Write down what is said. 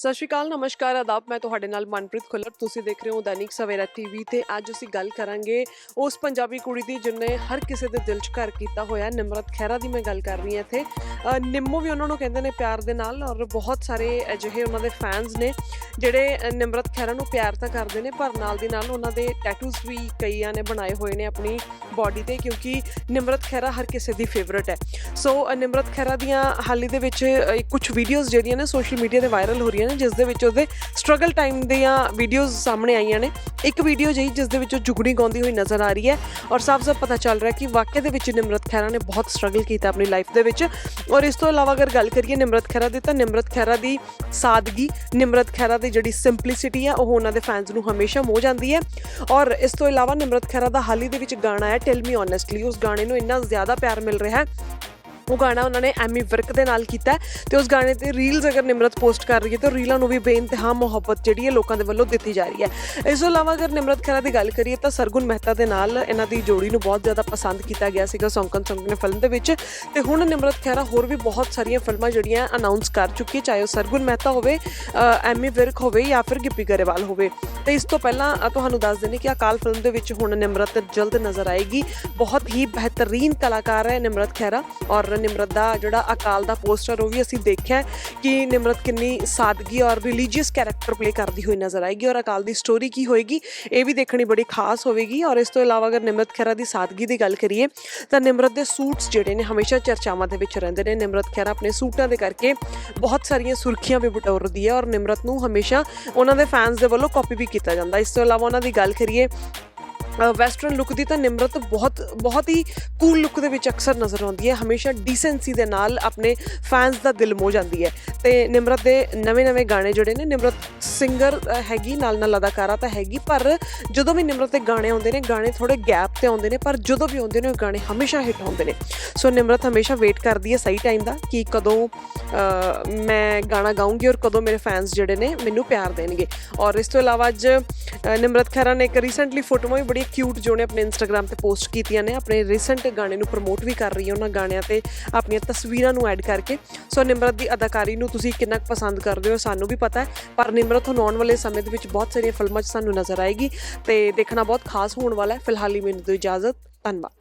ਸਤਿ ਸ਼੍ਰੀ ਅਕਾਲ ਨਮਸਕਾਰ ਆਦਾਬ। ਮੈਂ ਤੁਹਾਡੇ ਨਾਲ ਮਨਪ੍ਰੀਤ ਖੁੱਲਰ। ਤੁਸੀਂ ਦੇਖ ਰਹੇ ਹੋ ਦੈਨਿਕ ਸਵੇਰਾ ਟੀਵੀ ਤੇ ਅੱਜ ਅਸੀਂ ਗੱਲ ਕਰਾਂਗੇ ਉਸ ਪੰਜਾਬੀ ਕੁੜੀ ਦੀ ਜਿਹਨੇ ਹਰ ਕਿਸੇ ਦੇ ਦਿਲ 'ਚ ਘਰ ਕੀਤਾ ਹੋਇਆ ਨਿਮਰਤ ਖਹਿਰਾ ਦੀ ਮੈਂ ਗੱਲ ਕਰ ਰਹੀ ਹਾਂ ਇੱਥੇ। ਅ, ਨਿੰਮੋ ਵੀ ਉਹਨਾਂ ਨੂੰ ਕਹਿੰਦੇ ਨੇ ਪਿਆਰ ਦੇ ਨਾਲ ਔਰ ਬਹੁਤ ਸਾਰੇ ਅਜਿਹੇ ਉਹਨਾਂ ਦੇ ਫੈਨਸ ਨੇ ਜਿਹੜੇ ਨਿਮਰਤ ਖਹਿਰਾ ਨੂੰ ਪਿਆਰ ਤਾਂ ਕਰਦੇ ਨੇ ਪਰ ਨਾਲ ਦੀ ਨਾਲ ਉਹਨਾਂ ਦੇ ਟੈਟੂਜ਼ ਵੀ ਕਈਆਂ ਨੇ ਬਣਾਏ ਹੋਏ ਨੇ ਆਪਣੀ ਬਾਡੀ ਤੇ, ਕਿਉਂਕਿ ਨਿਮਰਤ ਖਹਿਰਾ ਹਰ ਕਿਸੇ ਦੀ ਫੇਵਰਿਟ ਹੈ। ਸੋ ਨਿਮਰਤ ਖਹਿਰਾ ਦੀਆਂ ਹਾਲੀ ਦੇ ਵਿੱਚ ਕੁਝ ਵੀਡੀਓਜ਼ ਜਿਹੜੀਆਂ ਨੇ ਸੋਸ਼ਲ ਮੀਡੀਆ ਤੇ ਵਾਇਰਲ ਹੋ ਰਹੀਆਂ ਨੇ, ਜਿਸ ਦੇ ਵਿੱਚ ਉਹਦੇ ਸਟਰਗਲ ਟਾਈਮ ਦੀਆਂ ਵੀਡੀਓਜ਼ ਸਾਹਮਣੇ ਆਈਆਂ ਨੇ। ਇੱਕ ਵੀਡੀਓ ਜਿਹੀ ਜਿਸ ਦੇ ਵਿੱਚ ਉਹ ਜੁਗਣੀ ਗਾਉਂਦੀ ਹੋਈ ਨਜ਼ਰ ਆ ਰਹੀ ਹੈ ਔਰ ਸਾਫ਼-ਸਾਫ਼ ਪਤਾ ਚੱਲ ਰਿਹਾ ਕਿ ਵਾਕਿਆ ਦੇ ਵਿੱਚ ਨਿਮਰਤ ਖਹਿਰਾ ਨੇ ਬਹੁਤ ਸਟਰਗਲ ਕੀਤਾ ਆਪਣੀ ਲਾਈਫ ਦੇ ਵਿੱਚ। ਔਰ ਇਸ ਤੋਂ ਇਲਾਵਾ ਅਗਰ ਗੱਲ ਕਰੀਏ ਨਿਮਰਤ ਖਹਿਰਾ ਦੀ, ਤਾਂ ਨਿਮਰਤ ਖਹਿਰਾ ਦੀ ਸਾਦਗੀ, ਨਿਮਰਤ ਖਹਿਰਾ ਦੀ ਜਿਹੜੀ ਸਿੰਪਲਿਸਿਟੀ ਹੈ, ਉਹ ਉਹਨਾਂ ਦੇ ਫੈਨਸ ਨੂੰ ਹਮੇਸ਼ਾ ਮੋਹ ਜਾਂਦੀ ਹੈ। ਔਰ ਇਸ ਤੋਂ ਇਲਾਵਾ ਨਿਮਰਤ ਖਹਿਰਾ ਦਾ ਹਾਲ ਹੀ ਦੇ ਵਿੱਚ ਗਾਣਾ ਹੈ ਟੈਲ ਮੀ ਓਨੈਸਟਲੀ ਉਸ ਗਾਣੇ ਨੂੰ ਇੰਨਾ ਜ਼ਿਆਦਾ ਪਿਆਰ ਮਿਲ ਰਿਹਾ ਹੈ ਉਹ ਗਾਣਾ ਉਹਨਾਂ ਨੇ ਐਮੀ ਵਿਰਕ ਦੇ ਨਾਲ ਕੀਤਾ ਹੈ ਤੇ ਉਸ ਗਾਣੇ ਤੇ ਰੀਲਸ ਅਗਰ ਨਿਮਰਤ ਪੋਸਟ ਕਰ ਰਹੀ ਹੈ ਤਾਂ ਰੀਲਾਂ ਨੂੰ ਵੀ ਬੇਇੰਤਹਾ ਮੁਹੱਬਤ ਜਿਹੜੀ ਹੈ ਲੋਕਾਂ ਦੇ ਵੱਲੋਂ ਦਿੱਤੀ ਜਾ ਰਹੀ ਹੈ। ਇਸ ਤੋਂ ਇਲਾਵਾ ਅਗਰ ਨਿਮਰਤ ਖਹਿਰਾ ਦੀ ਗੱਲ ਕਰੀਏ ਤਾਂ ਸਰਗੁਣ ਮਹਿਤਾ ਦੇ ਨਾਲ ਇਹਨਾਂ ਦੀ ਜੋੜੀ ਨੂੰ ਬਹੁਤ ਜ਼ਿਆਦਾ ਪਸੰਦ ਕੀਤਾ ਗਿਆ ਸੀਗਾ ਸੌਂਕਣ ਸੌਂਕਣ ਫਿਲਮ ਦੇ ਵਿੱਚ ਤੇ ਹੁਣ ਨਿਮਰਤ ਖਹਿਰਾ ਹੋਰ ਵੀ ਬਹੁਤ ਸਾਰੀਆਂ ਫਿਲਮਾਂ ਜਿਹੜੀਆਂ ਅਨਾਉਂਸ ਕਰ ਚੁੱਕੀ ਹੈ, ਚਾਹੇ ਉਹ ਸਰਗੁਣ ਮਹਿਤਾ ਹੋਵੇ ਐਮੀ ਵਿਰਕ ਹੋਵੇ ਜਾਂ ਫਿਰ ਗਿੱਪੀ ਗਰੇਵਾਲ ਹੋਵੇ। ਤੇ ਇਸ ਤੋਂ ਪਹਿਲਾਂ ਤੁਹਾਨੂੰ ਦੱਸ ਦਿੰਦੇ ਕਿ ਅਕਾਲ ਫਿਲਮ ਦੇ ਵਿੱਚ ਹੁਣ ਨਿਮਰਤ ਜਲਦ ਨਜ਼ਰ ਆਏਗੀ। ਬਹੁਤ ਹੀ ਬਿਹਤਰੀਨ ਕਲਾਕਾਰ ਹੈ ਨਿਮਰਤ ਖਹਿਰਾ ਔਰ ਨਿਮਰਤ ਦਾ ਜਿਹੜਾ ਅਕਾਲ ਦਾ ਪੋਸਟਰ, ਉਹ ਵੀ ਅਸੀਂ ਦੇਖਿਆ ਕਿ ਨਿਮਰਤ ਕਿੰਨੀ ਸਾਦਗੀ ਔਰ ਰਿਲੀਜੀਅਸ ਕੈਰੈਕਟਰ ਪਲੇ ਕਰਦੀ ਹੋਈ ਨਜ਼ਰ ਆਏਗੀ ਔਰ ਅਕਾਲ ਦੀ ਸਟੋਰੀ ਕੀ ਹੋਏਗੀ, ਇਹ ਵੀ ਦੇਖਣੀ ਬੜੀ ਖਾਸ ਹੋਵੇਗੀ। ਔਰ ਇਸ ਤੋਂ ਇਲਾਵਾ ਅਗਰ ਨਿਮਰਤ ਖਹਿਰਾ ਦੀ ਸਾਦਗੀ ਦੀ ਗੱਲ ਕਰੀਏ, ਤਾਂ ਨਿਮਰਤ ਦੇ ਸੂਟਸ ਜਿਹੜੇ ਨੇ ਹਮੇਸ਼ਾ ਚਰਚਾਵਾਂ ਦੇ ਵਿੱਚ ਰਹਿੰਦੇ ਨੇ। ਨਿਮਰਤ ਖਹਿਰਾ ਆਪਣੇ ਸੂਟਾਂ ਦੇ ਕਰਕੇ ਬਹੁਤ ਸਾਰੀਆਂ ਸੁਰਖੀਆਂ ਵੀ ਬਟੋਰਦੀ ਹੈ ਔਰ ਨਿਮਰਤ ਨੂੰ ਹਮੇਸ਼ਾ ਉਹਨਾਂ ਦੇ ਫੈਨਸ ਦੇ ਵੱਲੋਂ ਕਾਪੀ ਵੀ ਕੀਤਾ ਜਾਂਦਾ ਇਸ ਤੋਂ ਇਲਾਵਾ ਉਹਨਾਂ ਦੀ ਗੱਲ ਕਰੀਏ ਵੈਸਟਰਨ ਲੁੱਕ ਦੀ ਤਾਂ ਨਿਮਰਤ ਬਹੁਤ ਬਹੁਤ ਹੀ ਕੂਲ ਲੁੱਕ ਦੇ ਵਿੱਚ ਅਕਸਰ ਨਜ਼ਰ ਆਉਂਦੀ ਹੈ। ਹਮੇਸ਼ਾ ਡੀਸੈਂਸੀ ਦੇ ਨਾਲ ਆਪਣੇ ਫੈਨਸ ਦਾ ਦਿਲ ਮੋਹ ਜਾਂਦੀ ਹੈ। ਤੇ ਨਿਮਰਤ ਦੇ ਨਵੇਂ-ਨਵੇਂ ਗਾਣੇ ਜਿਹੜੇ ਨੇ, ਨਿਮਰਤ ਸਿੰਗਰ ਹੈਗੀ ਨਾਲ ਨਾਲ ਅਦਾਕਾਰਾ ਤਾਂ ਹੈਗੀ, ਪਰ ਜਦੋਂ ਵੀ ਨਿਮਰਤ ਦੇ ਗਾਣੇ ਆਉਂਦੇ ਨੇ, ਗਾਣੇ ਥੋੜੇ ਗੈਪ ਤੇ ਆਉਂਦੇ ਨੇ, ਪਰ ਜਦੋਂ ਵੀ ਆਉਂਦੇ ਨੇ, ਉਹ ਗਾਣੇ ਹਮੇਸ਼ਾ ਹਿੱਟ ਹੁੰਦੇ ਨੇ। ਸੋ ਨਿਮਰਤ ਹਮੇਸ਼ਾ ਵੇਟ ਕਰਦੀ ਹੈ ਸਹੀ ਟਾਈਮ ਦਾ ਕਿ ਕਦੋਂ ਮੈਂ ਗਾਣਾ ਗਾਉਂਗੀ ਔਰ ਕਦੋਂ ਮੇਰੇ ਫੈਨਸ ਜਿਹੜੇ ਨੇ ਮੈਨੂੰ ਪਿਆਰ ਦੇਣਗੇ। ਔਰ ਇਸ ਤੋਂ ਇਲਾਵਾ ਅੱਜ ਨਿਮਰਤ ਖਹਿਰਾ ਨੇ ਇੱਕ ਰੀਸੈਂਟਲੀ ਫੋਟੋਆਂ ਵੀ ਬੜੀ ਕਿਊਟ ਜੋ ਨੇ ਆਪਣੇ ਇੰਸਟਾਗ੍ਰam ਤੇ ਪੋਸਟ ਕੀਤੀਆਂ ਨੇ, ਆਪਣੇ ਰੀਸੈਂਟ ਗਾਣੇ ਨੂੰ ਪ੍ਰਮੋਟ ਵੀ ਕਰ ਰਹੀ ਹੈ ਉਹਨਾਂ ਗਾਣਿਆਂ ਤੇ, ਆਪਣੀਆਂ ਤਸਵੀਰਾਂ ਨੂੰ ਐਡ ਕਰਕੇ। ਸੋ ਨਿਮਰਤ ਦੀ ਅਦਾਕਾਰੀ ਨੂੰ ਤੁਸੀਂ ਕਿੰਨਾ ਕੁ ਪਸੰਦ ਕਰਦੇ ਹੋ, ਸਾਨੂੰ ਵੀ ਪਤਾ ਹੈ, ਪਰ ਨਿਮਰਤ ਹੁਣ ਆਉਣ ਵਾਲੇ ਸਮੇਂ ਦੇ ਵਿੱਚ ਬਹੁਤ ਸਾਰੀਆਂ ਫਿਲਮਾਂ 'ਚ ਸਾਨੂੰ ਨਜ਼ਰ ਆਏਗੀ ਤੇ ਦੇਖਣਾ ਬਹੁਤ ਖਾਸ ਹੋਣ ਵਾਲਾ ਹੈ। ਫਿਲਹਾਲ ਹੀ ਮੈਨੂੰ ਦਿਓ ਇਜਾਜ਼ਤ ਧੰਨਵਾਦ